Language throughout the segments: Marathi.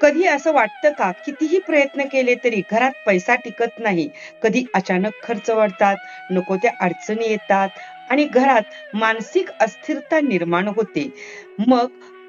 कधी असं वाटतं का? कितीही प्रयत्न केले तरी घरात पैसा टिकत नाही. कधी अचानक खर्च वाढतात नको त्या अडचणी येतात आणि घरात मानसिक अस्थिरता निर्माण होते. मग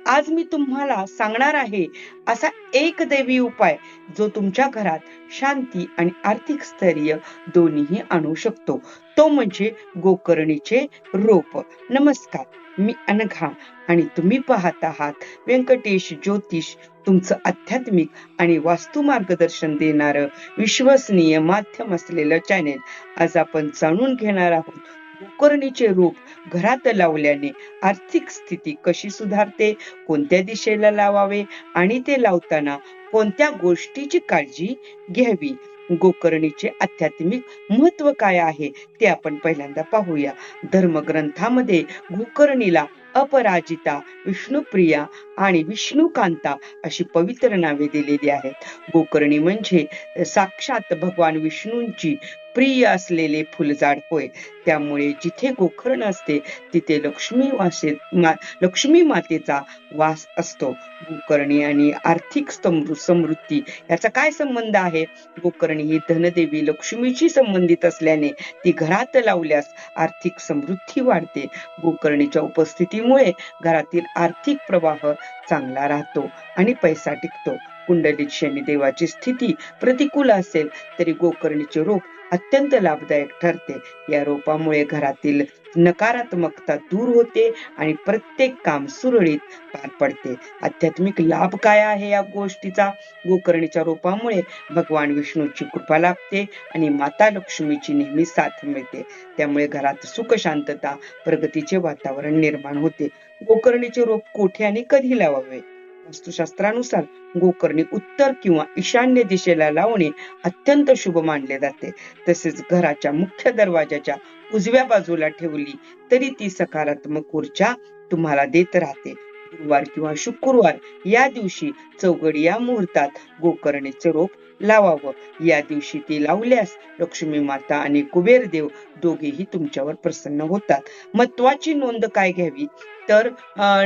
आज मी तुम्हाला सांगणार आहे असा एक देवी उपाय जो तुमच्या घरात शांती आणि आर्थिक स्थैर्य दोन्हीही आणू शकतो. तो म्हणजे गोकर्णीचे रोप. नमस्कार मी अनघा आणि तुम्ही पाहत आहात व्यंकटेश ज्योतिष तुमचं आध्यात्मिक आणि वास्तू मार्गदर्शन देणारं विश्वसनीय माध्यम असलेलं चॅनेल आज आपण जाणून घेणार आहोत गोकर्णीचे रूप घरात लावल्याने आर्थिक स्थिती कशी सुधारते कोणत्या दिशेला लावावे आणि ते लावताना कोणत्या गोष्टीची काळजी घ्यावी? गोकर्णीचे आध्यात्मिक महत्त्व काय आहे ते आपण पहिल्यांदा पाहूया. धर्मग्रंथामध्ये गोकर्णीला अपराजिता विष्णुप्रिया आणि विष्णुकांता अशी पवित्र नावे दिलेली आहेत. गोकर्णी म्हणजे साक्षात भगवान विष्णूंची प्रिय असलेले फुलझाड होय. त्यामुळे जिथे गोकर्ण असते तिथे लक्ष्मी वासे मा, लक्ष्मी मातेचा वास असतो. गोकर्णी आणि आर्थिक समृद्धी याचा काय संबंध आहे? गोकर्णी ही धनदेवी लक्ष्मीशी संबंधित असल्याने ती घरात लावल्यास आर्थिक समृद्धी वाढते. गोकर्णीच्या उपस्थितीमुळे घरातील आर्थिक प्रवाह चांगला राहतो आणि पैसा टिकतो. कुंडलीत शनी देवाची स्थिती प्रतिकूल असेल तरी गोकर्णीचे रोप अत्यंत लाभदायक ठरते. या रोपामुळे घरातील नकारात्मकता दूर होते आणि प्रत्येक काम सुरळीत पार पडते. आध्यात्मिक लाभ काय आहे या गोष्टीचा? गोकर्णीच्या रोपामुळे भगवान विष्णूची कृपा लाभते आणि माता लक्ष्मीची नेहमी साथ मिळते. त्यामुळे घरात सुख शांतता प्रगतीचे वातावरण निर्माण होते. गोकर्णीचे रोप कोठे आणि कधी लावावे? वास्तुशास्त्रानुसार गोकर्णी उत्तर किंवा ईशान्य दिशेला लावणे अत्यंत शुभ मानले जाते. तसेच घराच्या मुख्य दरवाजाच्या उजव्या बाजूला ठेवली तरी ती सकारात्मक ऊर्जा तुम्हाला देत राहते. गुरुवार किंवा शुक्रवार या दिवशी चौगडी या मुहूर्तात गोकर्णीचे रोप लावावं. या दिवशी ते लावल्यास लक्ष्मी माता आणि कुबेर देव दोघेही तुमच्यावर प्रसन्न होतात. महत्वाची नोंद काय घ्यावी? तर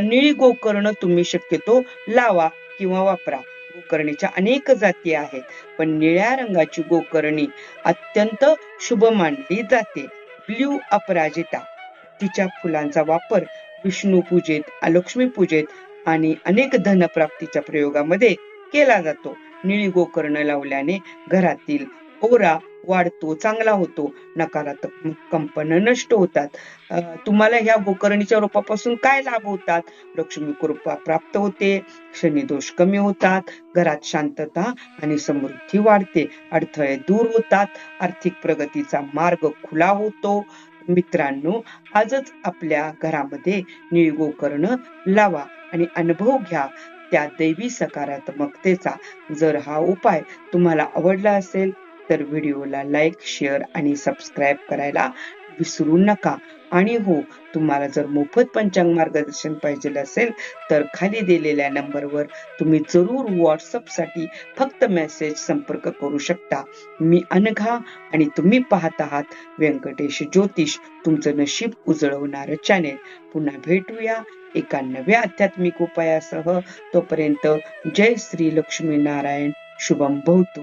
निळी गोकर्ण तुम्ही शक्यतो लावा किंवा वापरा. गोकर्णीच्या अनेक जाती आहेत पण निळ्या रंगाची गोकर्णी अत्यंत शुभ मानली जाते. ब्ल्यू अपराजिता तिच्या फुलांचा वापर विष्णू पूजेत पूजेत आणि अनेक धनप्राप्तीच्या प्रयोगामध्ये केला जातो. निळी गोकर्ण लावल्याने घरातील ओरा वाढतो चांगला होतो. नकारात्मक कंपन नष्ट होतात. तुम्हाला ह्या गोकर्णीच्या रोपापासून काय लाभ होतात? लक्ष्मी कृपा प्राप्त होते शनिदोष कमी होतात घरात शांतता आणि समृद्धी वाढते अडथळे दूर होतात आर्थिक प्रगतीचा मार्ग खुला होतो. मित्रांनो आजच आपल्या घरामध्ये निळी गोकर्ण लावा आणि अनुभव घ्या. त्या दैवी सकारात्मकतेचा जर हा उपाय तुम्हाला आवडला असेल तर व्हिडिओला लाईक शेअर आणि सबस्क्राईब करायला विसरू नका. आणि हो तुम्हाला जर मोफत पंचांग मार्गदर्शन पाहिजे असेल तर खाली दिलेल्या नंबरवर तुम्ही जरूर व्हॉट्सअपसाठी फक्त मेसेज संपर्क करू शकता. मी अनघा आणि तुम्ही पाहत आहात व्यंकटेश ज्योतिष तुमचं नशीब उजळवणार चॅनेल पुन्हा भेटूया एका नव्या आध्यात्मिक उपायासह. तोपर्यंत जय श्री लक्ष्मी नारायण शुभम भवतो.